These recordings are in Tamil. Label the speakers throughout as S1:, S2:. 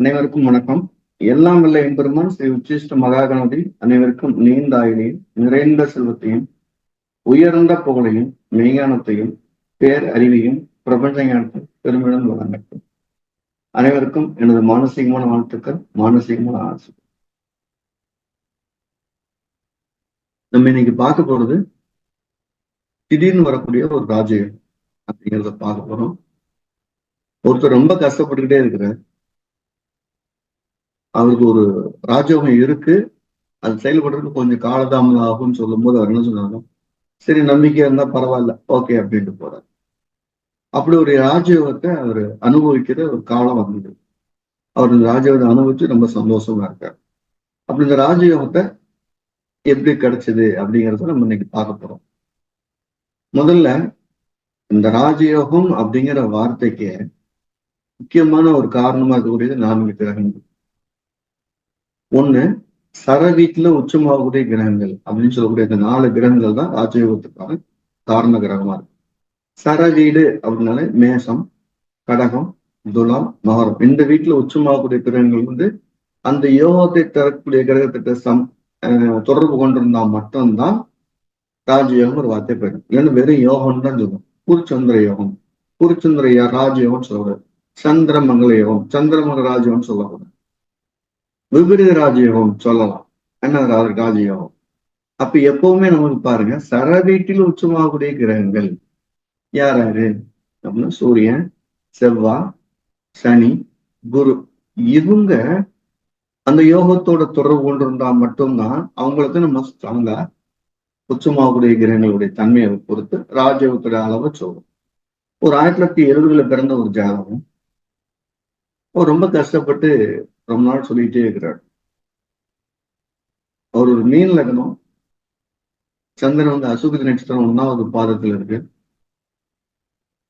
S1: அனைவருக்கும் வணக்கம். எல்லாம் வல்ல எம்பெருமான் ஸ்ரீ உச்சிஷ்ட மகாகணபதி அனைவருக்கும் நீண்ட ஆயுளையும் நிறைந்த செல்வத்தையும் உயர்ந்த புகழையும் மெய்ஞானத்தையும் பேர் அறிவையும் பிரபஞ்ச ஞானத்தையும் பெருமிடம் வழங்கட்டும். அனைவருக்கும் எனது மானசீகமான வாழ்த்துக்கள் மானசீகமான ஆசை நம்ம இன்னைக்கு பார்க்க போறது திடீர்னு வரக்கூடிய ஒரு ராஜயோகம் அப்படிங்கிறத பார்க்க போறோம். ஒருத்தர் ரொம்ப கஷ்டப்பட்டுக்கிட்டே இருக்கிறார். அவருக்கு ஒரு ராஜயோகம் இருக்கு. அது செயல்படுறதுக்கு கொஞ்சம் காலதாமதம் ஆகும்னு சொல்லும் போது அவர் என்ன சொன்னாங்க சரி நம்பிக்கை இருந்தா பரவாயில்ல. ஓகே அப்படின்ட்டு போறாரு. அப்படி ஒரு ராஜயோகத்தை அவர் அனுபவிக்கிற ஒரு காலம் வந்தது. அவர் இந்த ராஜயோகத்தை அனுபவிச்சு ரொம்ப சந்தோஷமா இருக்கார். அப்படி இந்த ராஜயோகத்தை எப்படி கிடைச்சது அப்படிங்கிறத நம்ம இன்னைக்கு பார்க்க போறோம். முதல்ல இந்த ராஜயோகம் அப்படிங்கிற வார்த்தைக்கு முக்கியமான ஒரு காரணமா இருக்கக்கூடியது நான்கு கிரகங்கள். ஒண்ணு சர வீட்டுல உச்சமாகக்கூடிய கிரகங்கள் அப்படின்னு சொல்லக்கூடிய இந்த நாலு கிரகங்கள் தான் ராஜயோகத்துக்கான காரண கிரகமா இருக்கு. சர வீடு அப்படின்னாலே மேசம் கடகம் துலாம் மகரம். இந்த வீட்டுல உச்சமாகக்கூடிய கிரகங்கள் வந்து அந்த யோகத்தை தரக்கூடிய கிரகத்திட்ட சம் தொடர்பு கொண்டிருந்தா மட்டும்தான் ராஜயோகம் ஒரு வார்த்தை போயிடும். இல்லைன்னா வெறும் யோகம்னு தான் சொல்லுவோம். குருச்சந்திர யோகம். குருச்சந்திர ராஜயோகம் சொல்லக்கூடாது. சந்திரமங்கல யோகம். சந்திரமங்கல ராஜயோகம் சொல்லக்கூடாது. விபரீத ராஜயோகம் சொல்லலாம். என்ன ராஜயோகம்? அப்ப எப்பவுமே நமக்கு பாருங்க சர வீட்டில் உச்சமாகக்கூடிய கிரகங்கள் யார் யாரு? அப்படின்னா சூரியன் செவ்வாய் சனி குரு. இவங்க அந்த யோகத்தோட தொடர்பு கொண்டிருந்தா மட்டும்தான் அவங்களுக்கு நம்ம ஸ்ட்ராங்கா உச்சமாகக்கூடிய கிரகங்களுடைய தன்மையை பொறுத்து ராஜயோகத்தோட அளவை சொல்லும் ஒரு ஆயிரத்தி தொள்ளாயிரத்தி எழுபதுல பிறந்த ஒரு ஜாதகம். அவர் ரொம்ப கஷ்டப்பட்டு ரொம்ப நாள் சொல்லிட்டே இருக்கிறார். அவர் ஒரு மீன் லக்னம். சந்திரன் வந்து அசுகதி நட்சத்திரம் ஒன்னாவது பாதத்துல இருக்கு.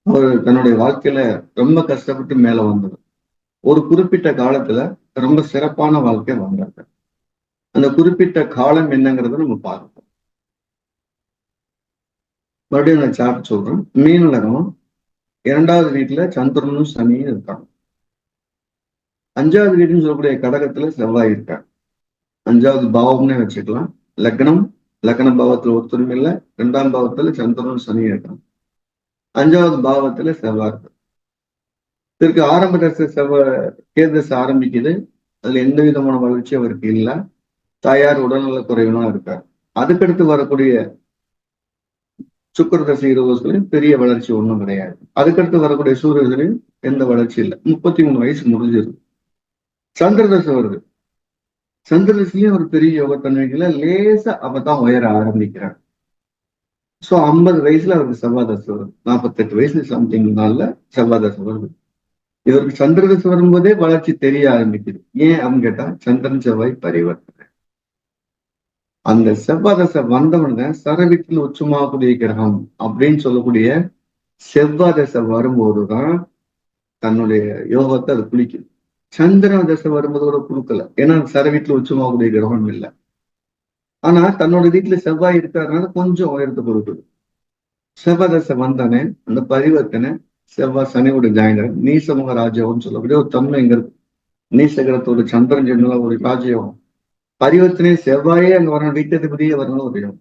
S1: அவர் தன்னுடைய வாழ்க்கையில ரொம்ப கஷ்டப்பட்டு மேல வந்தது ஒரு குறிப்பிட்ட காலத்துல ரொம்ப சிறப்பான வாழ்க்கை வாழ்ந்தாங்க அந்த குறிப்பிட்ட காலம் என்னங்கிறத நம்ம பார்க்கணும் மறுபடியும் நான் சாப்பிட்டு சொல்றேன். மீன் லக்னம். இரண்டாவது வீட்டுல சந்திரனும் சனியும் இருக்காங்க. அஞ்சாவது வீடுன்னு சொல்லக்கூடிய கடகத்துல செவ்வாய் இருக்கார். அஞ்சாவது பாவம்னே வச்சுக்கலாம். லக்னம் லக்ன பாவத்துல ஒருத்தரும் இல்லை. ரெண்டாம் பாவத்துல சந்திரனும் சனி இருக்கான் அஞ்சாவது பாவத்துல செவ்வாய் இருக்கு இதற்கு ஆரம்ப தசை செவ்வாய் கேதசை ஆரம்பிக்குது. அதுல எந்த விதமான வளர்ச்சி அவருக்கு இல்லை. தாயார் உடல்நல குறைவனா இருக்கார். அதுக்கடுத்து வரக்கூடிய சுக்கர தசை இருபதுலையும் பெரிய வளர்ச்சி ஒன்றும் கிடையாது. அதுக்கடுத்து வரக்கூடிய சூரியர்களையும் எந்த வளர்ச்சி இல்லை. முப்பத்தி மூணு வயசு முடிஞ்சிருக்கு சந்திரதசை வருது. சந்திரதசையும் ஒரு பெரிய யோகத்தன்மைகளை லேசா அப்பதான் உயர ஆரம்பிக்கிறார். சோ ஐம்பது வயசுல அவருக்கு செவ்வாதசை வருது. நாற்பத்தெட்டு வயசு சம்திங் நாள்ல செவ்வாதசை வருது. இவருக்கு சந்திரதசை வரும்போதே வளர்ச்சி தெரிய ஆரம்பிக்குது. ஏன் அப்படின்னு கேட்டா சந்திரன் செவ்வாய் பரிவர்த்தனை. அந்த செவ்வாதசை வந்தவன சரவீட்டில் உச்சமாகக்கூடிய கிரகம் அப்படின்னு சொல்லக்கூடிய செவ்வாதசை வரும்போதுதான் தன்னுடைய யோகத்தை அது குளிக்குது. சந்திரன் தசை வரும்போது கூட கொடுக்கல. ஏன்னா சரவீட்டுல உச்சமாகக்கூடிய கிரகம் இல்லை. ஆனா தன்னோட வீட்டுல செவ்வாய் இருக்கிறதுனால கொஞ்சம் உயரத்தை கொடுக்குது. செவ்வாய் தசை வந்தானே அந்த பரிவர்த்தனை செவ்வாய் சனியோட ஜாயினர் நீசமுக ராஜ்யம்னு சொல்லக்கூடிய ஒரு தன்மை இங்க இருக்கு. நீசகரத்தோட சந்திரன் ஜென்மல ஒரு ராஜ்யம் பரிவர்த்தனை செவ்வாயே அங்க வரணும் வீட்டதிபதியே வரணும் ஒரு யோகம்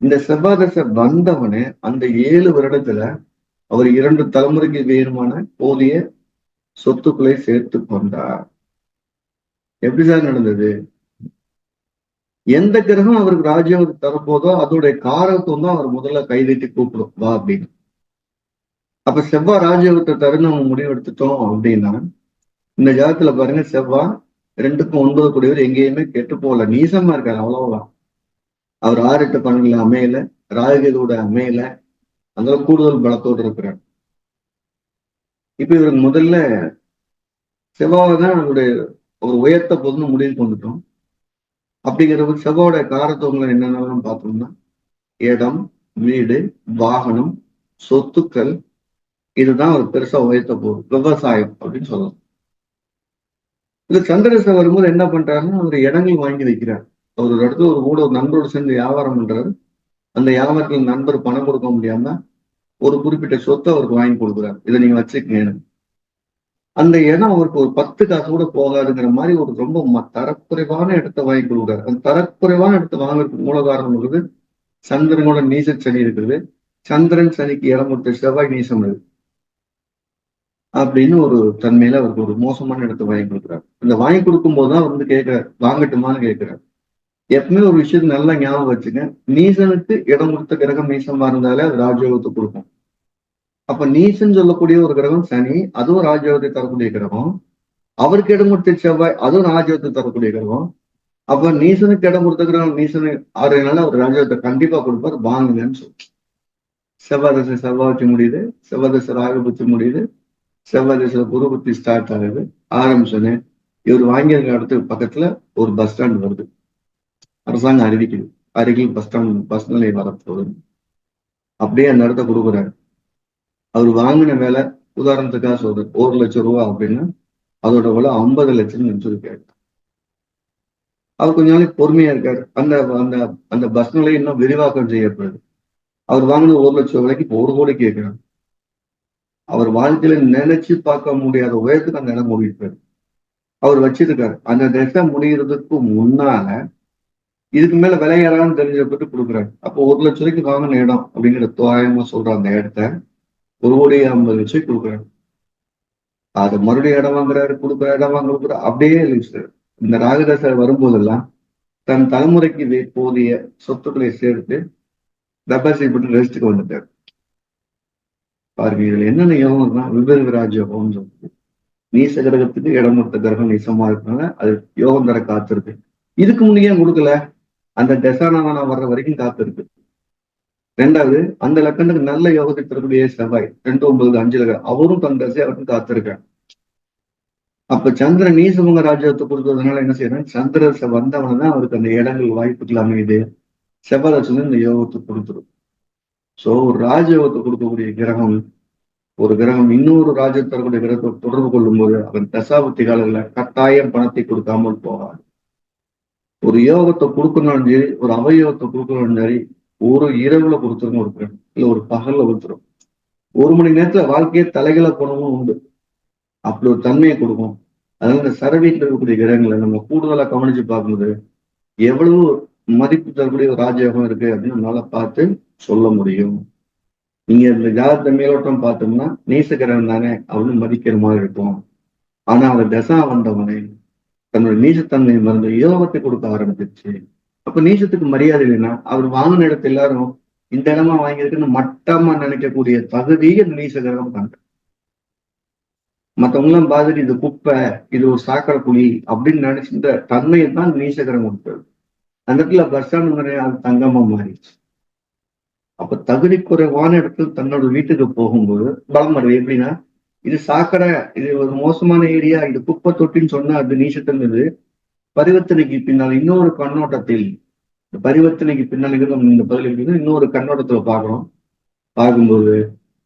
S1: இந்த செவ்வாய் தசை வந்தவனே அந்த ஏழு வருடத்துல அவர் இரண்டு தலைமுறைக்கு வேணுமான போதிய சொத்துக்களை சேர்த்து கொண்டார். எப்படி சார் நடந்தது? எந்த கிரகம் அவருக்கு ராஜ்யம் தரப்போதோ அதோடைய காரகத்துவம் தான் அவர் முதல்ல கைதட்டி கூப்பிடும் வா அப்படின்னு. அப்ப செவ்வாய் ராஜயோகத்தை தருன்னு நம்ம முடிவெடுத்துட்டோம் அப்படின்னா இந்த ஜாதத்துல பாருங்க செவ்வாய் ரெண்டுக்கும் ஒன்பது கூடியவர் எங்கேயுமே கெட்டு போகல. நீசமா இருக்காரு அவ்வளவுதான். அவர் ஆறு எட்டு பன்னெண்டுல அமையல ராஜகேதோட அமையல. அதனால கூடுதல் பலத்தோடு இருக்கிறார். இப்ப இவருக்கு முதல்ல செவ்வாவை தான் அவருடைய ஒரு உயர்த்த போதுன்னு முடிவு கொண்டுட்டோம் அப்படிங்கிறப்ப செவ்வாவோட காரத்துவங்கள் என்னென்னலாம் பார்த்தோம்னா இடம் வீடு வாகனம் சொத்துக்கள் இதுதான் ஒரு பெருசா உயர்த்த போகுது விவசாயம் அப்படின்னு சொல்லலாம். இது சந்திரசை வரும்போது என்ன பண்றாருன்னா அவர் இடங்கள் வாங்கி வைக்கிறார். அவர் ஒரு இடத்துல ஒரு கூட ஒரு நண்பரோடு சேர்ந்து வியாபாரம் பண்றாரு. அந்த வியாபாரத்தில் நண்பர் பணம் கொடுக்க முடியாம ஒரு குறிப்பிட்ட சொத்தை அவருக்கு வாங்கி கொடுக்குறாரு. இதை நீங்க வச்சுக்கங்க. அந்த இடம் அவருக்கு ஒரு பத்து காசு கூட போகாதுங்கிற மாதிரி ஒரு ரொம்ப ம- தரக்குறைவான இடத்தை வாங்கி கொடுக்குறாரு. அந்த தரக்குறைவான இடத்தை வாங்குறதுக்கு மூல காரணம் இருக்குது சந்திரனோட நீச சனி இருக்குது. சந்திரன் சனிக்கு இடம் கொடுத்த செவ்வாய் நீசம் இருக்கு அப்படின்னு ஒரு தன்மையில அவருக்கு ஒரு மோசமான இடத்தை வாங்கி கொடுக்குறாரு. அந்த வாங்கி கொடுக்கும் போதுதான் வந்து கேட்கிறார் வாங்கட்டுமான்னு கேட்கிறார். எப்பவுமே ஒரு விஷயத்த நல்லா ஞாபகம் வச்சுங்க. நீசனுக்கு இடம் கொடுத்த கிரகம் நீசமா இருந்தாலே அது ராஜயோகத்தை கொடுக்கும். அப்ப நீசன் சொல்லக்கூடிய ஒரு கிரகம் சனி அதுவும் ராஜயோகத்தை தரக்கூடிய கிரகம். அவருக்கு இடம் கொடுத்த செவ்வாய் அதுவும் ராஜயோகத்தை தரக்கூடிய கிரகம். அப்ப நீசனுக்கு இடம் கொடுத்த கிரகம் நீசனு ஆறுனால அவர் ராஜயோகத்தை கண்டிப்பா கொடுப்பார். வாங்குங்கன்னு சொல்லு செவ்வாய் தசை செவ்வாய் வச்சு முடியுது. செவ்வாய் தசை முடியுது. செவ்வாய் தசை குரு புத்தி ஸ்டார்ட் ஆகுது. ஆரம்பிச்சோன்னே இவர் வாங்கியிருக்க இடத்துக்கு பக்கத்துல ஒரு பஸ் ஸ்டாண்ட் வருது. அரசாங்கம் அறிவிக்குது அருகில் பஸ் ஸ்டாண்ட் பஸ் நிலையம் வரப்போகுது. அப்படியே அந்த இடத்த கொடுக்குறாரு. அவர் வாங்கின வேலை உதாரணத்துக்காக சொல்றது ஒரு லட்சம் ரூபா அப்படின்னா அதோட விலை ஐம்பது லட்சம் நினைச்சிருக்காரு. அவர் கொஞ்ச நாளைக்கு பொறுமையா இருக்காரு. அந்த அந்த அந்த பஸ் நிலையம் இன்னும் விரிவாக்கம் செய்யப்படுது. அவர் வாங்கின ஒரு லட்சம் விலைக்கு இப்போ ஒரு கோடி கேட்கிறார். அவர் வாழ்க்கையில நினைச்சு பார்க்க முடியாத உயரத்துக்கு அந்த இடம் முடியிருக்காரு அவர் வச்சிருக்காரு. அந்த திசை முடிகிறதுக்கு முன்னால இதுக்கு மேல விலையேறான்னு தெரிஞ்சப்பட்டு கொடுக்குறாங்க அப்போ ஒரு லட்ச ரூபாய்க்கு வாங்கின இடம் அப்படிங்கிற தோராயமா சொல்ற அந்த இடத்த ஒரு கோடி ஐம்பது லட்சம் கொடுக்குறாங்க அது மறுபடியும் இடம் வாங்குறாரு கொடுக்குற இடம் வாங்க கொடுக்குற அப்படியே இருந்துச்சு இந்த ராகதாசர் வரும்போதெல்லாம் தன் தலைமுறைக்கு போதிய சொத்துக்களை சேர்த்து டெபாசிட் பண்ணி ரெஸ்ட்டுக்கு வந்துட்டார். பாருங்க இதுல என்னென்ன யோகம்னா விபரீத ராஜயோகம்னு சொல்லுது நீச கிரகத்துக்கு இடம் கொடுத்த கிரகம் நீசமா இருக்கனால அது யோகம் தர காத்திருக்கு. இதுக்கு முன்னே ஏன் கொடுக்கல? அந்த தசானவனா வர்ற வரைக்கும் காத்திருக்கு. ரெண்டாவது அந்த லக்கணத்துக்கு நல்ல யோகத்தை தரக்கூடிய செவ்வாய் ரெண்டு ஒன்பது அஞ்சு லக்கம் அவரும் தன் தசை அவருக்கும் காத்திருக்கார் அப்ப சந்திரன் நீசமுக ராஜ்யத்தை கொடுத்ததுனால என்ன செய்யறேன்? சந்திர வந்தவன தான் அவருக்கு அந்த இடங்கள் வாய்ப்புகள் அமையுது. செவ்வாய் இந்த யோகத்தை கொடுத்துரும். சோ ஒரு ராஜயோகத்தை கொடுக்கக்கூடிய கிரகம் ஒரு கிரகம் இன்னொரு ராஜ்யம் தரக்கூடிய கிரகத்தை தொடர்பு கொள்ளும் போது அவன் தசாபுத்தி காலங்களில் கட்டாயம் பணத்தை கொடுக்காமல் போவார் ஒரு யோகத்தை கொடுக்கணும் சரி ஒரு அவயோகத்தை கொடுக்கணும் சரி ஒரு இரவுல கொடுத்துருங்க ஒரு பெண் இல்ல ஒரு பகல்ல கொடுத்துரும். ஒரு மணி நேரத்துல வாழ்க்கையே தலைகளை போனவும் உண்டு. அப்படி ஒரு தன்மையை கொடுக்கும். அதனால இந்த சரவீட்டில் இருக்கக்கூடிய கிரகங்களை நம்ம கூடுதலா கவனிச்சு பார்க்கும்போது எவ்வளவு மதிப்பு தரக்கூடிய ஒரு ராஜயோகம் இருக்கு அப்படின்னு நம்மளால பார்த்து சொல்ல முடியும். நீங்க இந்த ஜாதகத்தை மேலோட்டம் பார்த்தோம்னா நீச கிரகம் தானே அப்படின்னு மதிக்கிற மாதிரி இருக்கும். ஆனா அந்த தசா வந்தவனே தன்னோட நீசத்தன்மை மறந்து யோகத்தை கொடுக்க ஆரம்பிச்சிருச்சு. அப்ப நீசத்துக்கு மரியாதை இல்லைன்னா அவர் வாங்கின இடத்த எல்லாரும் இந்த இடமா வாங்கியிருக்குன்னு மட்டமா நினைக்கக்கூடிய தகுதியை இந்த நீச கிரகம் பண்ற மத்தவங்களாம் பார்த்துட்டு இது குப்பை இது ஒரு சாக்கடை குழி அப்படின்னு நினைச்சிருந்த தன்மையை தான் நீச கிரகம் கொடுத்தது. அந்த இடத்துல பஸ் ஸ்டாண்ட் அது தங்கமா மாறிடுச்சு. அப்ப தகுதி குறைவான இடத்துல தன்னோட வீட்டுக்கு போகும்போது பலம் வருது எப்படின்னா இது சாக்கடை இது ஒரு மோசமான ஏரியா இது குப்பை தொட்டின்னு சொன்னா அது இது. பரிவர்த்தனைக்கு பின்னால் இன்னொரு கண்ணோட்டத்தில் இந்த பரிவர்த்தனைக்கு பின்னால் இருக்கிற இந்த பதில் இன்னொரு கண்ணோட்டத்துல பார்க்கணும் பார்க்கும்போது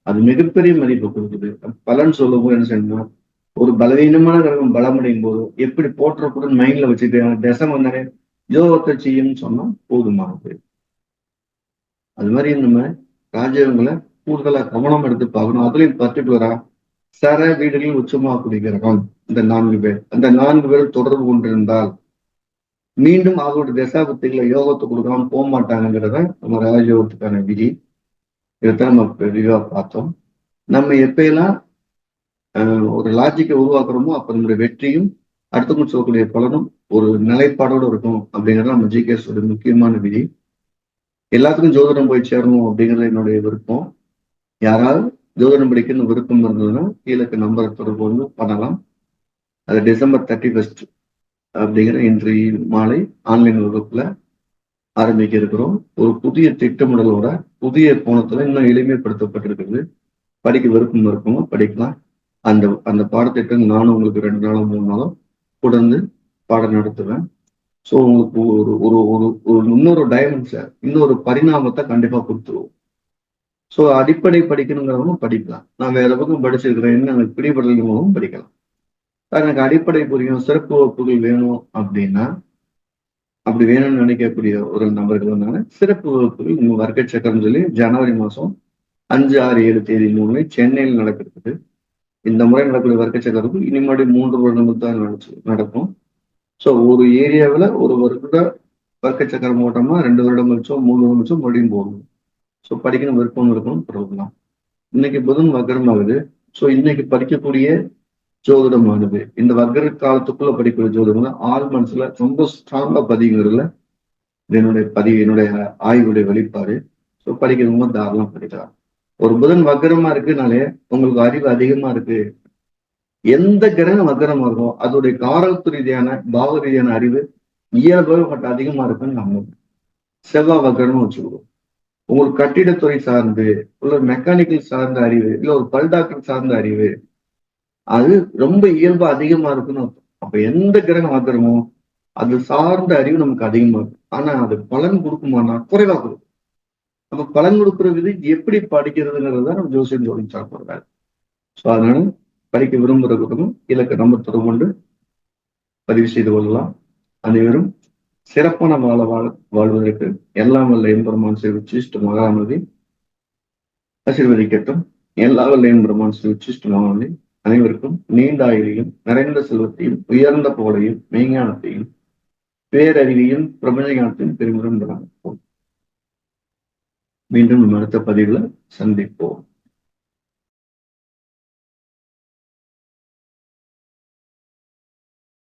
S1: அது மிகப்பெரிய மதிப்பு கொடுக்குது. பலன் சொல்லும் போது என்ன செய்யணும் ஒரு பலவீனமான கிரகம் பலமடையும் போது எப்படி போற்றக்கூடாது மைண்ட்ல வச்சுட்டு தசம் வந்தாலே யோகத்தை செய்யும்னு சொன்னா போதுமானது. அது மாதிரி நம்ம ராஜயோகங்களை கூடுதலா கவனம் எடுத்து பார்க்கணும். அதுலயும் பர்டிகுலரா சர வீடுகளில் உச்சமாக குடிக்கிறோம் இந்த நான்கு பேர். அந்த நான்கு பேர் தொடர்பு கொண்டிருந்தால் மீண்டும் அவருடைய தசாபத்திகளை யோகத்தை கொடுக்காம போக மாட்டாங்கிறத நம்ம ராஜயோகத்துக்கான விதி. இதைத்தான் நம்ம விரிவா பார்த்தோம். நம்ம எப்பயெல்லாம் ஆஹ், ஒரு லாஜிக்கை உருவாக்குறோமோ அப்ப நம்முடைய வெற்றியும் அடுத்தவங்க சொல்லக்கூடிய பலனும் ஒரு நிலைப்பாடோடு இருக்கும் அப்படிங்கிறது நம்ம ஜிகேஸ் ஒரு முக்கியமான விதி. எல்லாத்துக்கும் ஜோதிடம் போய் சேரணும் அப்படிங்கிறது என்னுடைய விருப்பம். யாராவது ஜோதிடம் படிக்கணும் விருப்பம் இருந்ததுன்னா கீழக்கு நம்பரை தொடர்பு வந்து பண்ணலாம். அது டிசம்பர் தேர்ட்டி ஃபர்ஸ்ட் அப்படிங்கிற இன்றைய மாலை ஆன்லைன் வகுப்புல ஆரம்பிக்க இருக்கிறோம் ஒரு புதிய திட்டமிடலோட புதிய கோணத்துல இன்னும் எளிமைப்படுத்தப்பட்டிருக்குது படிக்க விருப்பம் இருக்கவங்க படிக்கலாம். அந்த அந்த பாடத்திட்டம் நானும் உங்களுக்கு ரெண்டு நாளும் மூணு நாளும் தொடர்ந்து பாடம் நடத்துவேன். ஸோ உங்களுக்கு ஒரு ஒரு ஒரு ஒரு இன்னொரு டைமென்ஷன் இன்னொரு பரிணாமத்தை கண்டிப்பா கொடுத்துருவோம். ஸோ அடிப்படை படிக்கணுங்கிறவங்களும் படிக்கலாம். நான் வேற பக்கம் படிச்சிருக்கிறேன். எனக்கு பிடிபடலைங்கிறவங்க படிக்கலாம். சார் எனக்கு அடிப்படை புரியும். சிறப்பு வகுப்புகள் வேணும் அப்படின்னா அப்படி வேணும்னு நினைக்கக்கூடிய ஒரு நபர்கள் வந்தாங்க சிறப்பு வகுப்புகள் உங்க வர்க்க சக்கரம் சொல்லி ஜனவரி மாசம் அஞ்சு ஆறு ஏழு தேதி மூணு சென்னையில் நடக்கிறது. இந்த முறை நடக்கக்கூடிய வர்க்க சக்கரம் இனி மறுபடியும் மூன்று வருடங்கள் தான் நடச்சு நடக்கும். ஸோ ஒரு ஏரியாவில் ஒரு வருட வர்க்க சக்கரம் ஓட்டமா ரெண்டு வருடம் கழிச்சோ மூணு வருடம் கழிச்சோ மறுபடியும் போகணும். ஸோ படிக்கணும் விருப்பம் இருக்கணும் தொடரலாம் இன்னைக்கு புதன் வக்கரம் ஆகுது. ஸோ இன்னைக்கு படிக்கக்கூடிய ஜோதிடமானது இந்த வக்கர காலத்துக்குள்ள படிக்கக்கூடிய ஜோதிடம் ஆள் மனசுல ரொம்ப ஸ்ட்ராங்கா பதிங்கிறதுல என்னுடைய பதிவு என்னுடைய ஆய்வுடைய வெளிப்பாடு. ஸோ படிக்கிறவங்க தாராளம் படிக்கலாம். ஒரு புதன் வக்கரமா இருக்குனாலே உங்களுக்கு அறிவு அதிகமா இருக்கு. எந்த கிரகம் வக்கரமா இருக்கும் அதோடைய காரத்து ரீதியான பாவ ரீதியான அறிவு இயல்பாக மட்டும் அதிகமா இருக்குன்னு நம்ம செவ்வாய் வக்கரம்னு வச்சுக்குவோம் உங்களுக்கு கட்டிடத்துறை சார்ந்து இல்ல மெக்கானிக்கல் சார்ந்த அறிவு இல்ல ஒரு பல்டாக்டர் சார்ந்த அறிவு அது ரொம்ப இயல்பு அதிகமா இருக்குன்னு அப்ப எந்த கிரகம் ஆக்கிறமோ அது சார்ந்த அறிவு நமக்கு அதிகமா இருக்கும். ஆனா அது பலன் கொடுக்குமானா குறைவா கொடுக்கும். நம்ம பலன் கொடுக்குற விதி எப்படி படிக்கிறதுங்கிறது தான் நம்ம ஜோசியம் ஜோடி சாப்பிடுறாரு ஸோ அதனால படிக்க விரும்புகிறவர்களும் இலக்க நம்பர் தொடர்பு கொண்டு பதிவு செய்து கொள்ளலாம். அனைவரும் சிறப்பான வாழ வாழ் வாழ்வதற்கு எல்லாம் வல்ல எம்பெருமான் ஸ்ரீ உச்சிஷ்ட மகாநதி ஆசீர்வதிக்கட்டும். எல்லா வல்ல எம்பெருமான் ஸ்ரீ உச்சிஷ்ட மகாநதி அனைவருக்கும் நீண்ட ஆயுளையும் நிறைந்த செல்வத்தையும் உயர்ந்த புகழையும் மெய்ஞானத்தையும் பேரறிவையும் பிரபஞ்ச ஞானத்தையும் பெருமிடம் மீண்டும் நம்ம அடுத்த பதிவுல சந்திப்போம்.